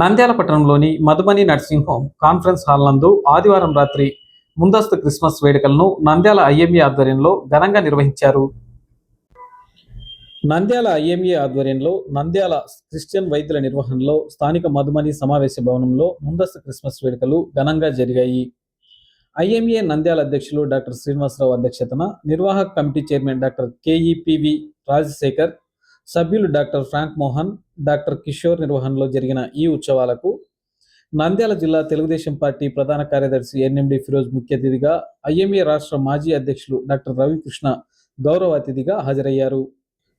నంద్యాల పట్టణంలోని Madhumani nursing home conference hall నందు ఆదివారం రాత్రి ముందస్తు క్రిస్మస్ వేడుకలను నంద్యాల ఐఎంఏ ఆధ్వర్యంలో ఘనంగా నిర్వహించారు. నంద్యాల ఐఎంఏ ఆధ్వర్యంలో నంద్యాల క్రిస్టియన్ వైద్యుల నిర్వహణలో స్థానిక మధుమని సమావేశ భవనంలో ముందస్తు క్రిస్మస్ వేడుకలు ఘనంగా జరిగాయి. ఐఎంఏ నంద్యాల అధ్యక్షులు డాక్టర్ శ్రీనివాసరావు అధ్యక్షతన నిర్వాహక committee chairman doctor KEPV Rajasekhar సభ్యులు doctor Frank Mohan doctor Kishore నిర్వహణలో జరిగిన ఈ ఉత్సవాలకు నంద్యాల జిల్లా తెలుగుదేశం పార్టీ ప్రధాన కార్యదర్శి ఎన్ఎండి ఫిరోజ్ ముఖ్య అతిథిగా ఐఎంఏ రాష్ట్ర మాజీ అధ్యక్షులు డాక్టర్ రవికృష్ణ గౌరవ అతిథిగా హాజరయ్యారు.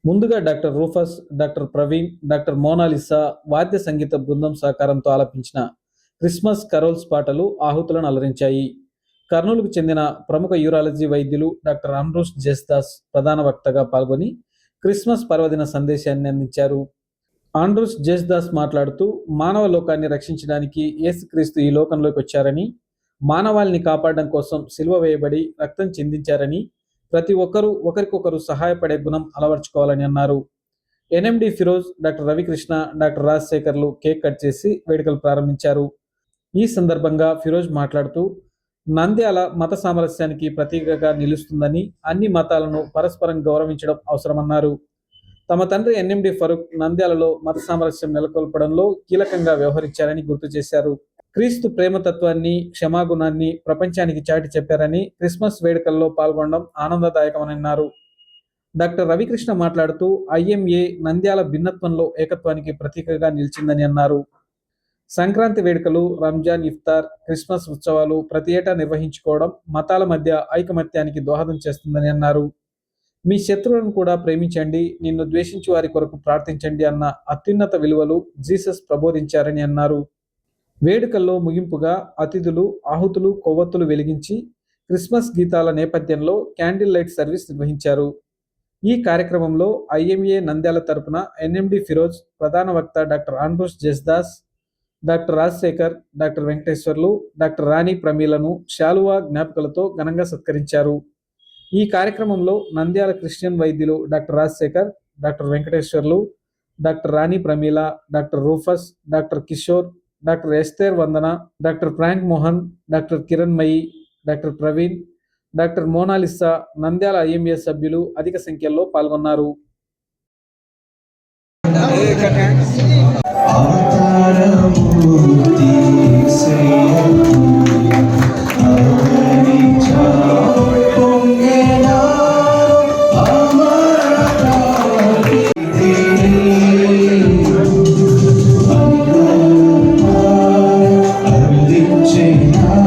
ముందుగా doctor Rufus doctor Praveen doctor Monalisa వాద్య సంగీత బృందం సహకారంతో ఆలపించిన క్రిస్మస్ కరోల్స్ పాటలు ఆహుతులను అలరించాయి. కర్నూలుకు చెందిన ప్రముఖ యూరాలజీ వైద్యులు డాక్టర్ అమ్రోష్ జస్దాస్ ప్రధాన వక్తగా పాల్గొని క్రిస్మస్ పర్వదిన సందేశాన్ని అందించారు. ఆండ్రూస్ జస్దాస్ మాట్లాడుతూ మానవ లోకాన్ని రక్షించడానికి యేసుక్రీస్తు ఈ లోకంలోకి వచ్చారని మానవాళిని కాపాడడం కోసం సిలువ వేయబడి రక్తం చిందించారని ప్రతి ఒక్కరూ ఒకరికొకరు సహాయపడే గుణం అలవర్చుకోవాలని అన్నారు. NMD Firoz doctor Ravikrishna doctor రాజశేఖర్లు cake cut చేసి వేడుకలు ప్రారంభించారు. ఈ సందర్భంగా ఫిరోజ్ మాట్లాడుతూ నంద్యాల మత సామరస్యానికి ప్రతీకగా నిలుస్తుందని అన్ని మతాలను పరస్పరం గౌరవించడం అవసరమన్నారు. తమ తండ్రి ఎన్ఎండి ఫరూక్ నంద్యాలలో మత సామరస్యం నెలకొల్పడంలో కీలకంగా వ్యవహరించారని గుర్తు చేశారు. క్రీస్తు ప్రేమతత్వాన్ని క్షమాగుణాన్ని ప్రపంచానికి చాటి చెప్పారని క్రిస్మస్ వేడుకల్లో పాల్గొనడం ఆనందదాయకమన్నారు డాక్టర్ రవికృష్ణ మాట్లాడుతూ ఐఎంఏ నంద్యాల భిన్నత్వంలో ఏకత్వానికి ప్రతీకగా నిలిచిందని అన్నారు. సంక్రాంతి వేడుకలు రంజాన్ ఇఫ్తార్ క్రిస్మస్ ఉత్సవాలు ప్రతి ఏటా నిర్వహించుకోవడం మతాల మధ్య ఐకమత్యానికి దోహదం చేస్తుందని అన్నారు. మీ శత్రువులను కూడా ప్రేమించండి నిన్ను ద్వేషించి వారి కొరకు ప్రార్థించండి అన్న అత్యున్నత విలువలు జీసస్ ప్రబోధించారని అన్నారు. వేడుకల్లో ముగింపుగా అతిథులు ఆహుతులు కొవ్వొత్తులు వెలిగించి క్రిస్మస్ గీతాల నేపథ్యంలో క్యాండిల్ లైట్ సర్వీస్ నిర్వహించారు. ఈ కార్యక్రమంలో ఐఎంఏ నంద్యాల తరపున ఎన్ఎండి ఫిరోజ్ ప్రధాన వక్త doctor Andrews Jasdas doctor Rajasekhar doctor Venkateswarlu doctor Rani ప్రమీలను శాలువా జ్ఞాపికలతో ఘనంగా సత్కరించారు. ఈ కార్యక్రమంలో నంద్యాల క్రిస్టియన్ వైద్యులు doctor Rajasekhar doctor Venkateswarlu doctor Rani Pramila doctor Rufus doctor Kishore doctor Esther Vandana doctor Frank Mohan doctor Kiranmayi doctor Praveen doctor Monalisa Nandyal IMA సభ్యులు అధిక సంఖ్యలో పాల్గొన్నారు. change.